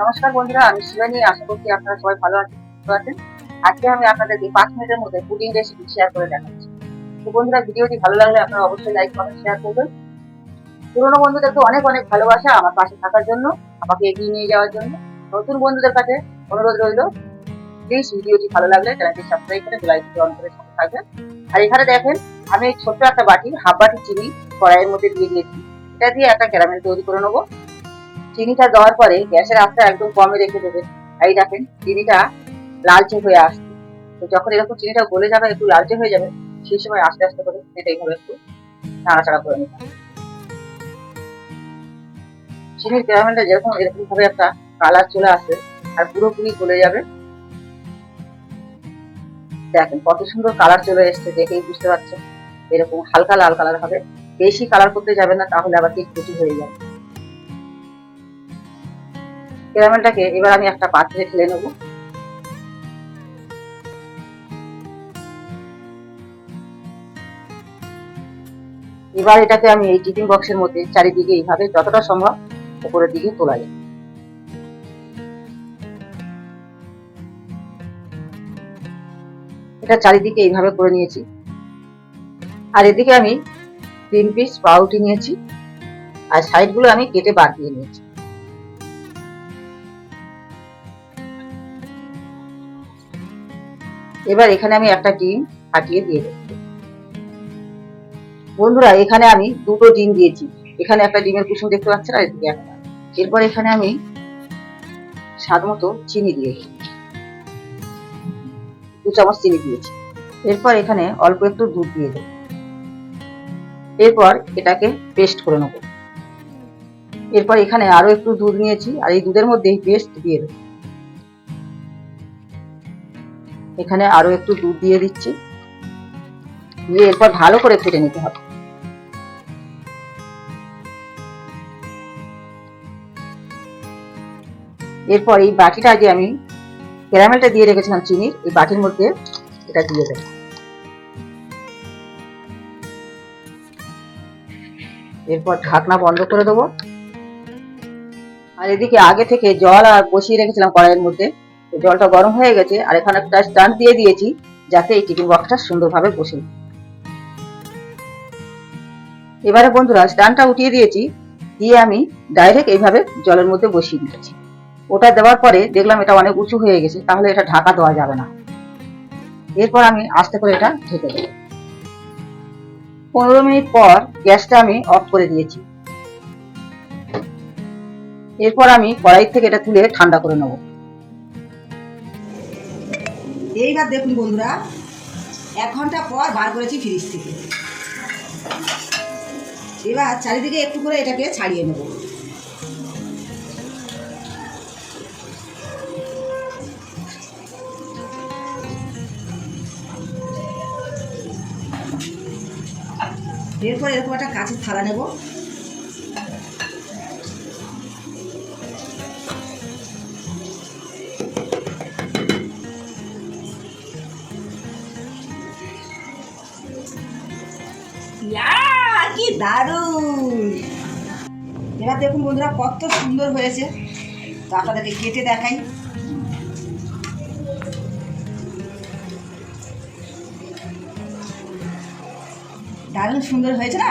নমস্কার বন্ধুরা, আমি শিবানী, আশা করছি আপনারা সবাই ভালো আছেন আজকে আমি আপনাদেরকে পাঁচ মিনিটের মধ্যে পুডিং রেসিপি শেয়ার করে দেখাচ্ছি। তো বন্ধুরা, ভিডিওটি ভালো লাগলে আপনারা অবশ্যই লাইক কমেন্ট শেয়ার করবেন। পুরোনো বন্ধুদেরকে অনেক অনেক ভালোবাসা আমার পাশে থাকার জন্য, আমাকে এগিয়ে নিয়ে যাওয়ার জন্য। নতুন বন্ধুদের কাছে অনুরোধ রইল প্লিজ ভিডিওটি ভালো লাগলে চ্যানেলটি সাবস্ক্রাইব করে লাইক অন করে সাথে থাকবেন। আর এখানে দেখেন, আমি ছোট্ট একটা বাটি হাফ বাটি চিনি কড়াইয়ের মধ্যে দিয়ে দিয়েছি। এটা দিয়ে একটা ক্যারামেল তৈরি করে নেব। চিনিটা দেওয়ার পরে গ্যাসের আঁচটা একদম কমে রেখে দেবেন এই দেখেন, চিনিটা লালচে হয়ে আসছে। তো যখন এরকম চিনিটা গলে যাবে, একটু লালচে হয়ে যাবে, সেই সময় আস্তে আস্তে করে এটা এইভাবে একটু নাড়াচাড়া করে নিতে চিনির ক্যারামেলটা যেরকম এরকম ভাবে একটা কালার চলে আসে আর পুরোপুরি গলে যাবে। দেখেন, কত সুন্দর কালার চলে এসছে, দেখেই বুঝতে পারছেন। এরকম হালকা লাল কালার হবে। বেশি কালার করতে যাবে না, তাহলে আবার কেক হয়ে যাবে। ক্যারামেলটাকে এবার আমি একটা পাত্রে ঢেলে নেব। এবার এটাকে আমি এই টিফিন বক্সের মধ্যে চারিদিকে এইভাবে যতটা সম্ভব উপরের দিকে তোলা যায় এটা চারিদিকে এইভাবে করে নিয়েছি। আর এদিকে আমি তিন পিস পাউরুটি নিয়েছি। আর সাইডগুলো আমি কেটে বাদ দিয়ে নিয়েছি। এবার এখানে আমি একটা ডিম ফাটিয়ে দিয়ে দেবো। বন্ধুরা, এখানে আমি দুটো ডিম দিয়েছি। এখানে একটা ডিমের কুসুম দেখতে পাচ্ছেন, আর এদিকে একটা। এরপর এখানে আমি স্বাদ মতো চিনি দিয়েছি দু চামচ চিনি দিয়েছি। এরপর এখানে অল্প একটু দুধ দিয়ে দেবো। এরপর এটাকে পেস্ট করে নেব। এরপর এখানে আরও একটু দুধ নিয়েছি, আর এই দুধের মধ্যে পেস্ট দিয়ে দেবো। এখানে আরও একটু দুধ দিয়ে দিচ্ছি। দিয়ে এরপর ভালো করে ফেটে নিতে হবে। এরপর এই বাটিটা যে আমি ক্যারামেলটা দিয়ে রেখেছিলাম চিনির, এই বাটির মধ্যে এটা দিয়ে দেবো। এরপর ঢাকনা বন্ধ করে দেবো। আর এদিকে আগে থেকে জল আর বসিয়ে রেখেছিলাম কড়াইয়ের মধ্যে। জলটা গরম হয়ে গেছে আর এখানে একটা স্ট্যান্ড দিয়ে দিয়েছি যাতে এই টিফিন বক্সটা সুন্দরভাবে বসে। এবারে বন্ধুরা স্ট্যান্ডটা উঠিয়ে দিয়েছি, দিয়ে আমি ডাইরেক্ট এইভাবে জলের মধ্যে বসিয়ে দিয়েছি। ওটা দেওয়ার পরে দেখলাম এটা অনেক উঁচু হয়ে গেছে, তাহলে এটা ঢাকা দেওয়া যাবে না। এরপর আমি আস্তে করে এটা ঢেকে দেবো। পনেরো মিনিট পর গ্যাসটা আমি অফ করে দিয়েছি। এরপর আমি কড়াই থেকে এটা তুলে ঠান্ডা করে নেব। এইবার দেখুন বন্ধুরা, এক ঘণ্টা পর বার করেছি ফ্রিজ থেকে। এবার চারিদিকে একটু করে এটাকে ছাড়িয়ে নেব। এরপর এরকম একটা কাঁচের থালা নেব। কি দারুণ! এবার দেখুন বন্ধুরা, কত সুন্দর হয়েছে। তো আপনাদেরকে কেটে দেখাই। দারুণ সুন্দর হয়েছে না?